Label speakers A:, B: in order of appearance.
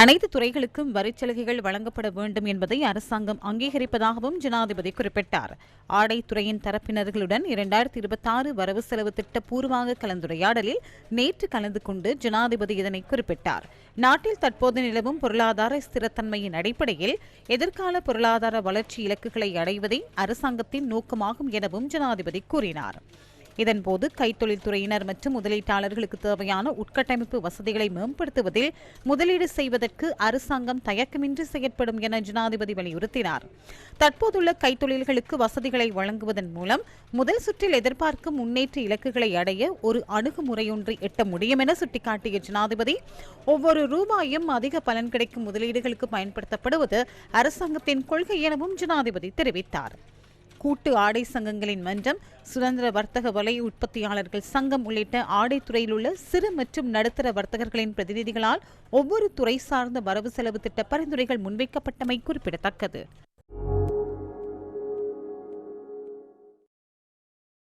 A: அனைத்து துறைகளுக்கும் வரிச்சலுகைகள் வழங்கப்பட வேண்டும் என்பதை அரசாங்கம் அங்கீகரிப்பதாகவும் ஜனாதிபதி குறிப்பிட்டார். ஆடைத்துறையின் தரப்பினர்களுடன் இரண்டாயிரத்தி இருபத்தி ஆறு வரவு செலவு திட்ட பூர்வாங்க கலந்துரையாடலில் நேற்று கலந்து கொண்டு ஜனாதிபதி இதனை குறிப்பிட்டார். நாட்டில் தற்போது நிலவும் பொருளாதார ஸ்திரத்தன்மையின் அடிப்படையில் எதிர்கால பொருளாதார வளர்ச்சி இலக்குகளை அடைவதே அரசாங்கத்தின் நோக்கமாகும் எனவும் ஜனாதிபதி கூறினார். இதன்போது கைத்தொழில்துறையினர் மற்றும் முதலீட்டாளர்களுக்கு தேவையான உட்கட்டமைப்பு வசதிகளை மேம்படுத்துவதில் முதலீடு செய்வதற்கு அரசாங்கம் தயக்கமின்றி செயற்படும் என ஜனாதிபதி வலியுறுத்தினார். தற்போதுள்ள கைத்தொழில்களுக்கு வசதிகளை வழங்குவதன் மூலம் முதல் சுற்றில் எதிர்பார்க்கும் முன்னேற்ற இலக்குகளை அடைய ஒரு அணுகுமுறையொன்றை எட்ட முடியும் என சுட்டிக்காட்டிய ஜனாதிபதி ஒவ்வொரு ரூபாயும் அதிக பலன் கிடைக்கும் முதலீடுகளுக்கு பயன்படுத்தப்படுவது அரசாங்கத்தின் கொள்கை எனவும் ஜனாதிபதி தெரிவித்தார். கூட்டு ஆடை சங்கங்களின் மன்றம் சுதந்திர வர்த்தக வலை உற்பத்தியாளர்கள் சங்கம் உள்ளிட்ட ஆடைத்துறையில் உள்ள சிறு மற்றும் நடுத்தர வர்த்தகர்களின் பிரதிநிதிகளால் ஒவ்வொரு துறை சார்ந்த வரவு செலவு திட்ட பரிந்துரைகள் முன்வைக்கப்பட்டமை குறிப்பிடத்தக்கது.